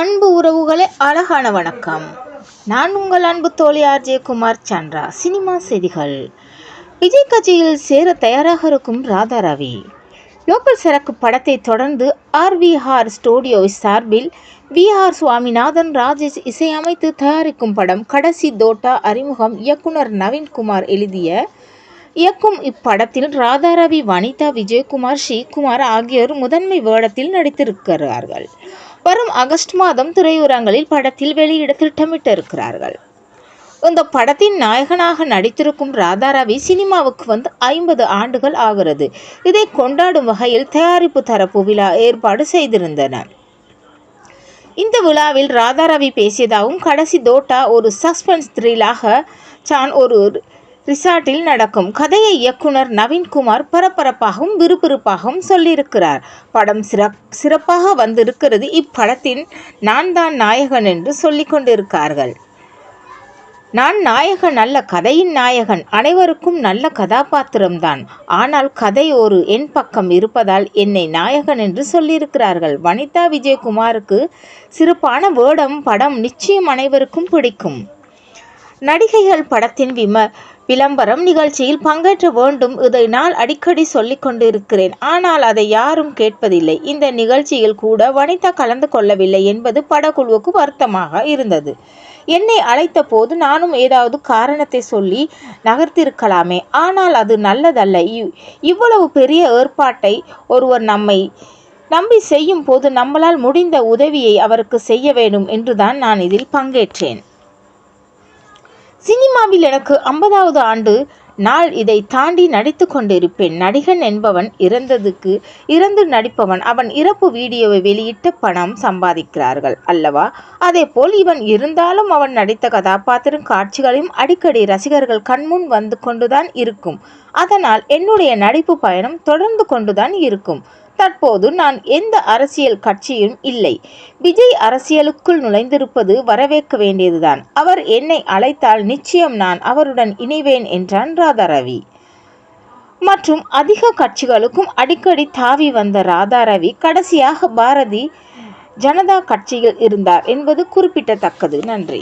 அன்பு உறவுகளே அழகான வணக்கம். நான் உங்கள் அன்பு தோழி ஆர்ஜே குமார் சந்திரா. சினிமா செய்திகள். விஜய் கட்சியில் சேர தயாராக இருக்கும் ராதா ரவி. லோக்கல் சரக்கு படத்தை தொடர்ந்து ஆர்விஹார் ஸ்டூடியோஸ் சார்பில் வி. ஆர். சுவாமிநாதன் ராஜேஷ் இசையமைத்து தயாரிக்கும் படம் கடைசி தோட்டா அறிமுகம் இயக்குனர் நவீன்குமார் எழுதிய இயக்கும் இப்படத்தில் ராதாரவி வனிதா விஜயகுமார் ஸ்ரீகுமார் ஆகியோர் முதன்மை வேடத்தில் நடித்திருக்கிறார்கள். வரும் ஆகஸ்ட் மாதம் திரையுரங்களில் படத்தில் வெளியிட திட்டமிட்டிருக்கிறார்கள். இந்த படத்தின் நாயகனாக நடித்திருக்கும் ராதாரவி சினிமாவுக்கு வந்து ஐம்பது ஆண்டுகள் ஆகிறது. இதை கொண்டாடும் வகையில் தயாரிப்பு தரப்பு விழா ஏற்பாடு செய்திருந்தன. இந்த விழாவில் ராதாரவி பேசியதாகவும் கடைசி தோட்டா ஒரு சஸ்பென்ஸ் த்ரில்லாக சான் ஒரு ரிசார்ட்டில் நடக்கும் கதையை இயக்குனர் நவீன்குமார் பரபரப்பாகவும் விறுவிறுப்பாகவும் சொல்லியிருக்கிறார். படம் சிறப் சிறப்பாக வந்திருக்கிறது. இப்படத்தின் நான் தான் நாயகன் என்று சொல்லிக் கொண்டிருக்கார்கள் நான் நாயகன் அல்ல கதையின் நாயகன். அனைவருக்கும் நல்ல கதாபாத்திரம்தான். ஆனால் கதை ஒரு என் பக்கம் இருப்பதால் என்னை நாயகன் என்று சொல்லியிருக்கிறார்கள். வனிதா விஜயகுமாருக்கு சிறப்பான வேடம் படம் நிச்சயம் அனைவருக்கும் பிடிக்கும். நடிகைகள் படத்தின் விம விளம்பரம் நிகழ்ச்சியில் பங்கேற்ற வேண்டும். இதை நான் அடிக்கடி சொல்லிக் கொண்டிருக்கிறேன். ஆனால் அதை யாரும் கேட்பதில்லை. இந்த நிகழ்ச்சியில் கூட வனிதா கலந்து கொள்ளவில்லை என்பது படக்குழுவுக்கு வருத்தமாக இருந்தது. என்னை அழைத்த போது நானும் ஏதாவது காரணத்தை சொல்லி நகர்த்திருக்கலாமே. ஆனால் அது நல்லதல்ல. இவ்வளவு பெரிய ஏற்பாட்டை ஒருவர் நம்மை நம்பி செய்யும் போது நம்மளால் முடிந்த உதவியை அவருக்கு செய்ய வேண்டும் என்றுதான் நான் இதில் பங்கேற்றேன். சினிமாவில் எனக்கு ஐம்பதாவது ஆண்டு. நாள் இதை தாண்டி நடித்து கொண்டிருப்பேன். நடிகன் என்பவன் இறந்ததுக்கு இறந்து நடிப்பவன். அவன் இறப்பு வீடியோவை வெளியிட்டு பணம் சம்பாதிக்கிறார்கள் அல்லவா? அதே போல் இவன் இருந்தாலும் அவன் நடித்த கதாபாத்திரம் காட்சிகளையும் அடிக்கடி ரசிகர்கள் கண்முன் வந்து கொண்டுதான் இருக்கும். அதனால் என்னுடைய நடிப்பு பயணம் தொடர்ந்து கொண்டுதான் இருக்கும். தற்போது நான் எந்த அரசியல் கட்சியும் இல்லை. விஜய் அரசியலுக்குள் நுழைந்திருப்பது வரவேற்க வேண்டியதுதான். அவர் என்னை அழைத்தால் நிச்சயம் நான் அவருடன் இணைவேன் என்றான் ராதாரவி. மற்றும் அதிக கட்சிகளுக்கும் அடிக்கடி தாவி வந்த ராதாரவி கடைசியாக பாரதி ஜனதா கட்சியில் இருந்தார் என்பது குறிப்பிடத்தக்கது. நன்றி.